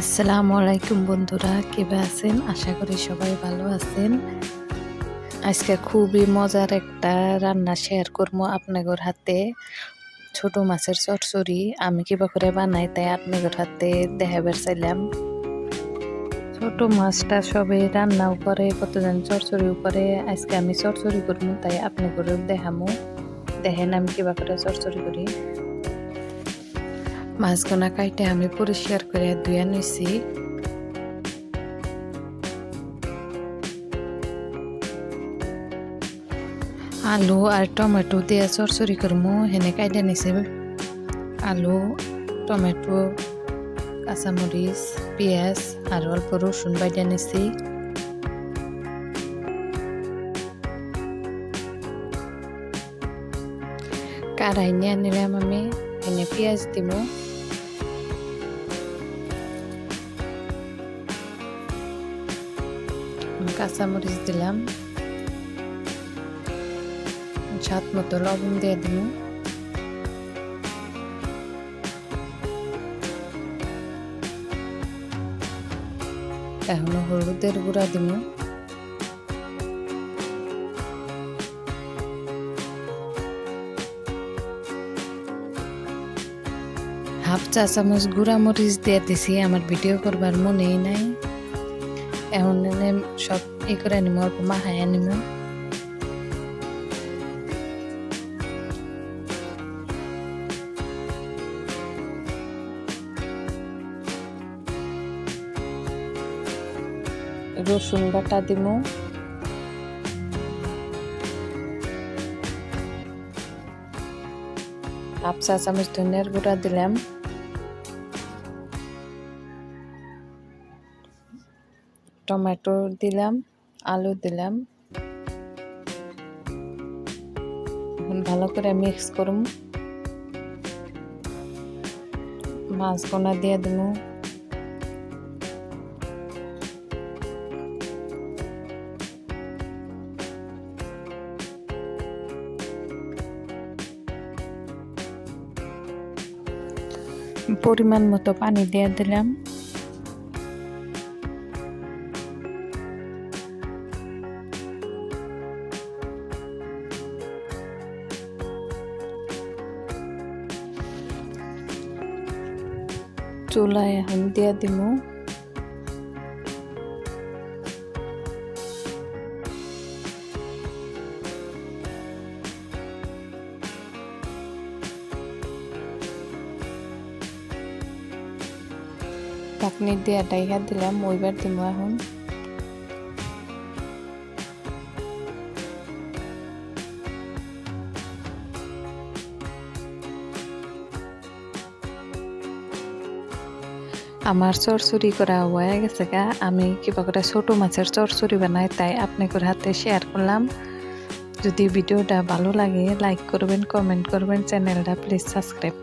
আসসালামু আলাইকুম বন্ধুরা কেবে আছেন? আশা করি সবাই ভালো আছেন। আজকে খুবই মজার একটা রান্না শেয়ার করব আপনাদের হাতে। ছোট মাছের চচ্চড়ি আমি কিবা করে বানাই, তাই আপনাদের হাতে দেখাবার চাইলাম। ছোট মাছটা সবে রান্নাও করে কতজন চচ্চড়িও করে আজকে আমি চচ্চড়ি করব, তাই আপনাদেরও দেখামো। দেখেন আমি কিবা করে চচ্চড়ি করি। মাছগুনা কাইটে আমি পরিষ্কার করে ধুয়ে নিছি। আলু আর টমেটো দিয়ে চরচরি করমু, হেনে কাইটে নিছি। আলু, টমেটো, কাঁচামরিচ, পেঁয়াজ আর অল্প রসুন বাইটে নিছি। কারাই নিয়ে নিলাম আমি। এনে পেঁয়াজ দিব কাঁচামরিচ দিলাম স্বাদ মতো লবণ দিয়ে দিব এখন হলুদের গুঁড়া দিব হাফ চা চামচ গুঁড়া মরিচ দিয়ে দিছি, আমার ভিডিও করবার মনেই নাই। এখন সব ই করে নিম অল্প মাখায় নিম রসুন বাটা দিব হাফ চা চামচ ধনিয়ার গুঁড়া দিলাম। টমেটো দিলাম, আলু দিলাম। এখন ভালো করে মিক্স করুম মাছগুনা দিয়ে দিব পরিমাণ মতো পানি দিয়ে দিলাম। চুলায় এখন দিয়া দিব। ঢাকনি দিয়ে ডাইকা দিলাম ওইবার দিব এখন। আমার চরচুরি করা হয়ে গেছে গা। আমি কিবা করে ছোট মাছের চরচুরি বানাই, তাই আপনাদের হাতে শেয়ার করলাম। যদি ভিডিওটা ভালো লাগে লাইক করবেন কমেন্ট করবেন চ্যানেলটা প্লিজ সাবস্ক্রাইব